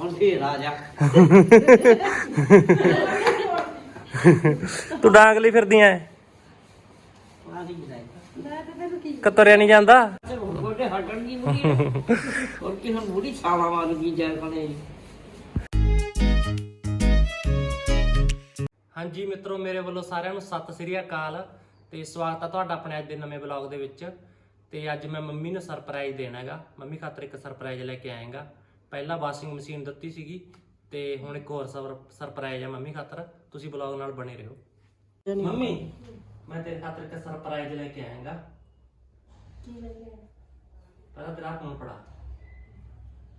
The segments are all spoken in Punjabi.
ਹੁਣ ਫੇਰ ਆ ਜਾ। ਤੂੰ ਡਾਂਗ ਲਈ ਫਿਰਦੀ ਐ। ਆ ਦੀ ਜਾਈ ਮੈਂ ਤੇ ਤੈਨੂੰ ਕੀ ਕਤਰਿਆ ਨਹੀਂ ਜਾਂਦਾ? ਤੇ ਹੁਣ ਗੋਡੇ ਹਟਣ ਦੀ ਮੁੜੀ ਹੋਰ ਕੀ ਹੁਣ ਮੁੜੀ ਛਾਲਾ ਮਾਰੂਗੀ ਜੈ ਕਨੇ ਹਾਂਜੀ ਮਿੱਤਰੋ ਮੇਰੇ ਵੱਲੋਂ ਸਾਰਿਆਂ ਨੂੰ ਸਤਿ ਸ੍ਰੀ ਅਕਾਲ ਤੇ ਸਵਾਗਤ ਹੈ ਤੁਹਾਡਾ ਆਪਣੇ ਅੱਜ ਦੇ ਨਵੇਂ ਵਲੌਗ ਦੇ ਵਿੱਚ। ਤੇ ਅੱਜ ਮੈਂ ਮੰਮੀ ਨੂੰ ਸਰਪ੍ਰਾਈਜ਼ ਦੇਣਾ ਹੈਗਾ। ਮੰਮੀ ਖਾਤਰ ਇੱਕ ਸਰਪ੍ਰਾਈਜ਼ ਲੈ ਕੇ ਆਏਗਾ। ਪਹਿਲਾਂ ਵਾਸ਼ਿੰਗ ਮਸ਼ੀਨ ਦਿੱਤੀ ਸੀਗੀ ਤੇ ਹੁਣ ਇੱਕ ਹੋਰ ਸਰਪ੍ਰਾਈਜ਼ ਹੈ ਮੰਮੀ ਖਾਤਰ। ਤੁਸੀਂ ਵਲੌਗ ਨਾਲ ਬਣੇ ਰਹੋ। ਮੰਮੀ ਮੈਂ ਤੇਰੇ ਖਾਤਰ ਇੱਕ ਸਰਪ੍ਰਾਈਜ਼ ਲੈ ਕੇ ਆਏਗਾ। ਕੀ ਲੱਗਿਆ ਪਹਿਲਾਂ ਤੇਰਾ ਫੋਨ ਫੜਾ।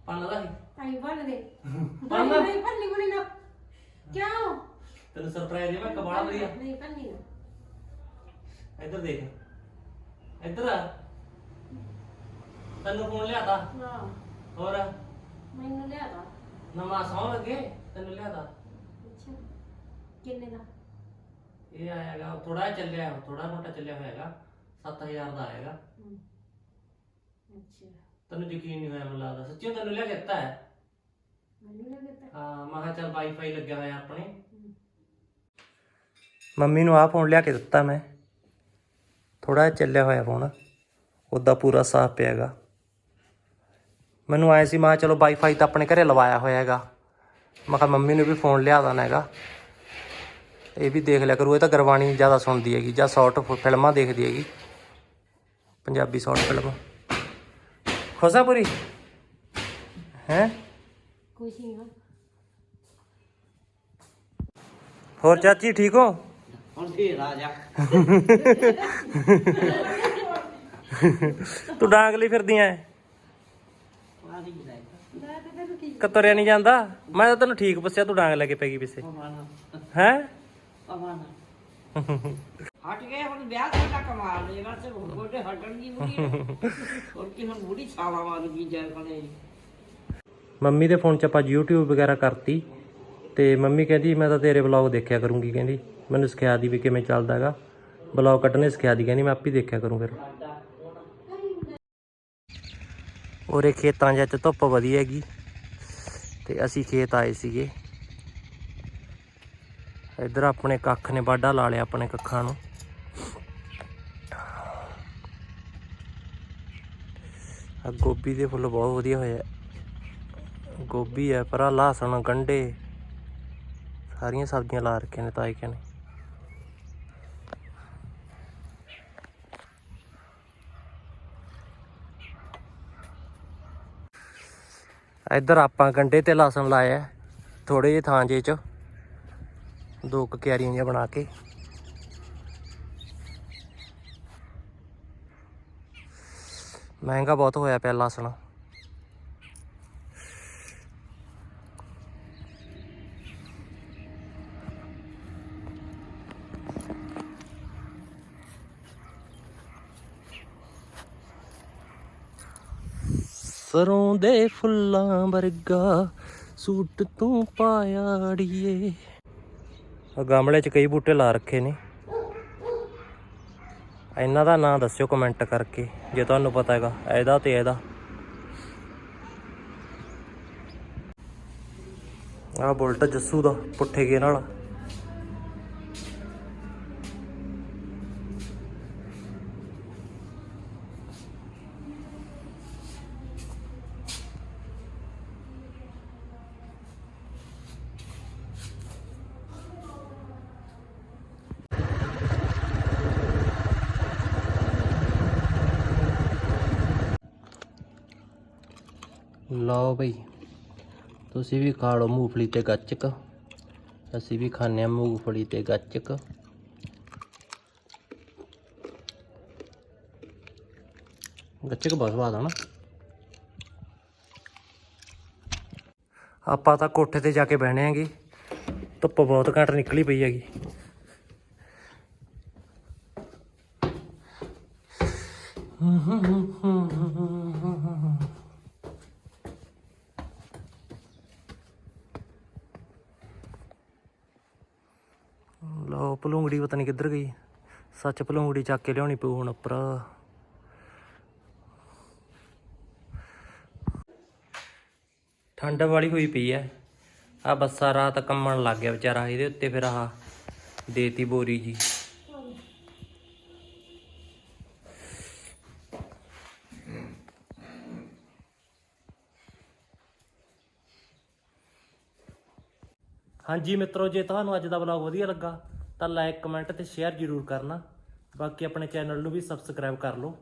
ਪੰਨ ਸੀ। ਆਈ ਬਣ ਦੇ। ਪੰਨ ਨਹੀਂ ਭੰਨੀ ਬਣੀ ਨਾ। ਕਿਉਂ? ਤੈਨੂੰ ਸਰਪ੍ਰਾਈਜ਼ ਦੇ ਮੈਂ ਕਬਾੜਾ ਵਧੀਆ ਨਹੀਂ ਭੰਨੀ ਨਾ ਇੱਧਰ ਦੇਖ। ਇੱਧਰ ਆ। ਤੈਨੂੰ ਫੋਨ ਲਿਆਤਾ? ਹਾਂ। ਹੋਰ? ਮੈਨੂੰ ਲਿਆ ਤਾ ਨਵਾਂ ਸੌਂ ਲੱਗੇ ਤੈਨੂੰ ਲਿਆਤਾ? ਅੱਛਾ। ਕਿੰਨੇ ਦਾ? ਇਹ ਆਏਗਾ ਥੋੜਾ ਚੱਲਿਆ ਥੋੜਾ ਮੋਟਾ ਚੱਲਿਆ ਹੋਇਆਗਾ 7000 ਦਾ ਆਏਗਾ ਹਮ। ਅੱਛਾ। ਤੈਨੂੰ ਯਕੀਨ ਨਹੀਂ ਹੋਇਆ ਮੈਨੂੰ ਲੱਗਦਾ ਸੱਚੀ ਤੈਨੂੰ ਲਿਆ ਕੇ ਦਿੱਤਾ ਹੈ? ਮੈਨੂੰ ਲੱਗਾ ਤਾ ਹਾਂ ਮੈਂ ਕਿਹਾ ਚੱਲ ਵਾਈਫਾਈ ਲੱਗਿਆ ਹੋਇਆ ਆਪਣੇ। ਮੰਮੀ ਨੂੰ ਆਹ ਫੋਨ ਲਿਆ ਕੇ ਦਿੱਤਾ ਮੈਂ। ਥੋੜਾ ਚੱਲਿਆ ਹੋਇਆ ਫੋਨ ਉਹਦਾ ਪੂਰਾ ਸਾਫ਼ ਪਿਆਗਾ ਮੈਨੂੰ ਆਇਆ ਸੀ ਮੈਂ ਕਿਹਾ ਚਲੋ ਵਾਈਫਾਈ ਤਾਂ ਆਪਣੇ ਘਰੇ ਲਵਾਇਆ ਹੋਇਆ ਹੈਗਾ। ਮੈਂ ਕਿਹਾ ਮੰਮੀ ਨੂੰ ਵੀ ਫੋਨ ਲਿਆ ਦੇਣਾ ਹੈਗਾ। ਇਹ ਵੀ ਦੇਖ ਲਿਆ ਕਰੂ ਇਹ ਤਾਂ ਗਰਵਾਣੀ ਜ਼ਿਆਦਾ ਸੁਣਦੀ ਹੈਗੀ ਜਾਂ ਸ਼ਾਰਟ ਫਿਲਮਾਂ ਦੇਖਦੀ ਹੈਗੀ। Punjabi short film. ਖੁਸ਼ਾਪੁਰੀ? ਹੈ? ਕੁਛ ਨਹੀਂ ਹਾਂ। ਹੋਰ ਚਾਚੀ ਠੀਕ ਹੋ? ਹੁਣ ਫੇਰ ਆ ਜਾ। ਤੂੰ ਡਾਂਗ ਲਈ ਫਿਰਦੀ ਐ? ਆ ਦੀ ਜਾਈ ਮੈਂ ਤੇ ਤੈਨੂੰ ਕੀ ਕਤਰਿਆ ਨਹੀਂ ਜਾਂਦਾ। ਮੈਂ ਤਾਂ ਤੈਨੂੰ ਠੀਕ ਪੁੱਛਿਆ ਤੂੰ ਡਾਂਗ ਲੈ ਕੇ ਪੈ ਗਈ ਪਿੱਛੇ। ਹੈ? ਅਮਾਨਾ ਹਟ ਗਏ ਹੁਣ ਵਿਆਹ ਸਾਡਾ ਕਮਾਲ ਲੇਗਾ ਤੇ ਹੁਣ ਗੋਡੇ ਹਟਣ ਦੀ ਮੁੜੀ ਹੋਰ ਕੀ ਹੁਣ ਮੁੜੀ ਛਾਲਾ ਮਾਰੂਗੀ ਜੈ ਕਨੇ ਮੰਮੀ ਦੇ ਫੋਨ 'ਚ ਆਪਾਂ YouTube ਵਗੈਰਾ ਕਰਤੀ ਤੇ ਮੰਮੀ ਕਹਿੰਦੀ ਮੈਂ ਤਾਂ ਤੇਰੇ ਵਲੌਗ ਦੇਖਿਆ ਕਰੂੰਗੀ ਕਹਿੰਦੀ। ਮੈਨੂੰ ਸਿਖਾ ਦੀ ਵੀ ਕਿਵੇਂ ਚੱਲਦਾ ਹੈਗਾ। ਵਲੌਗ ਕੱਢਣੇ ਸਿਖਾ ਦੀ ਕਹਿੰਦੀ ਮੈਂ ਆਪੇ ਦੇਖਿਆ ਕਰੂੰ ਫਿਰ। ਉਰੇ ਖੇਤਾਂ 'ਚ ਧੁੱਪ ਵਧੀਆ ਹੈਗੀ। ਤੇ ਅਸੀਂ ਖੇਤ ਆਏ ਸੀਗੇ। ਇੱਧਰ ਆਪਣੇ ਕੱਖ ਨੇ, ਵਾਢਾ ਲਾ ਲਿਆ ਆਪਣੇ ਕੱਖਾਂ ਨੂੰ। ਆ ਗੋਭੀ ਦੇ ਫੁੱਲ ਬਹੁਤ ਵਧੀਆ ਹੋਏ ਗੋਭੀ ਹੈ ਪਰਾ ਲਹਸਣ ਗੰਡੇ ਸਾਰੀਆਂ ਸਬਜ਼ੀਆਂ ਲਾ ਰੱਖੀਆਂ ਨੇ ਤਾਏ ਕੇ ਇੱਧਰ ਆਪਾਂ ਗੰਡੇ ਤੇ ਲਹਸਣ ਲਾਇਆ ਥੋੜੇ ਜਿਹੇ ਥਾਂ ਜੇ ਚ। ਦੋ ਕੁ ਕਿਆਰੀਆਂ ਜਿਹੀਆਂ ਬਣਾ ਕੇ। ਮਹਿੰਗਾ ਬਹੁਤ ਹੋਇਆ ਪਿਆ ਲਹਸਣ ਸਰੋਂ ਦੇ ਫੁੱਲਾਂ ਵਰਗਾ ਸੂਟ ਤੂੰ ਪਾਇਆ ਅੜੀਏ। ਆ ਗਮਲੇ 'ਚ ਕਈ ਬੂਟੇ ਲਾ ਰੱਖੇ ਨੇ। ਇਹਨਾਂ ਦਾ ਨਾਂ ਦੱਸਿਓ ਕਮੈਂਟ ਕਰਕੇ, ਜੇ ਤੁਹਾਨੂੰ ਪਤਾ ਹੈਗਾ, ਇਹਦਾ ਤੇ ਇਹਦਾ। ਆਹ ਬੁਲਟ ਜੱਸੂ ਦਾ, ਪੁੱਠੇ ਗੇ ਨਾਲ ਲਓ ਬਈ। ਤੁਸੀਂ ਵੀ ਖਾ ਲਓ ਮੂੰਗਫਲੀ ਤੇ ਗੱਚਕ। ਅਸੀਂ ਵੀ ਖਾਂਦੇ ਹਾਂ ਮੂੰਗਫਲੀ ਤੇ ਗੱਚਕ। ਗੱਚਕ ਬਹੁਤ ਸਵਾਦ ਆ ਨਾ। ਆਪਾਂ ਤਾਂ ਕੋਠੇ ਤੇ ਜਾ ਕੇ ਬਹਿਣੇ ਆਂਗੇ ਧੁੱਪ ਬਹੁਤ ਘੱਟ ਨਿਕਲੀ ਪਈ ਹੈਗੀ। ਉਹ ਭਲੂੰਗੜੀ ਪਤਾ ਨਹੀਂ ਕਿੱਧਰ ਗਈ। ਸੱਚ ਭਲੂੰਗੜੀ ਚੱਕ ਕੇ ਲਿਆਉਣੀ ਪਊ ਹੁਣ ਉੱਪਰ ਠੰਡ ਵਾਲੀ ਹੋਈ ਪਈ ਐ। ਆ ਬੱਸਾ ਰਾਤ ਕੰਮਣ ਲੱਗ ਗਿਆ ਵਿਚਾਰਾ, ਇਹਦੇ ਉੱਤੇ ਫਿਰ ਆਹ ਦੇਤੀ ਬੋਰੀ ਜੀ। ਹਾਂਜੀ ਮਿੱਤਰੋ, ਜੇ ਤੁਹਾਨੂੰ ਅੱਜ ਦਾ ਵਲੌਗ ਵਧੀਆ ਲੱਗਾ ਤਾਂ ਲਾਈਕ ਕਮੈਂਟ ਤੇ ਸ਼ੇਅਰ ਜ਼ਰੂਰ ਕਰਨਾ। ਬਾਕੀ ਆਪਣੇ ਚੈਨਲ ਨੂੰ ਵੀ ਸਬਸਕ੍ਰਾਈਬ ਕਰ ਲਓ।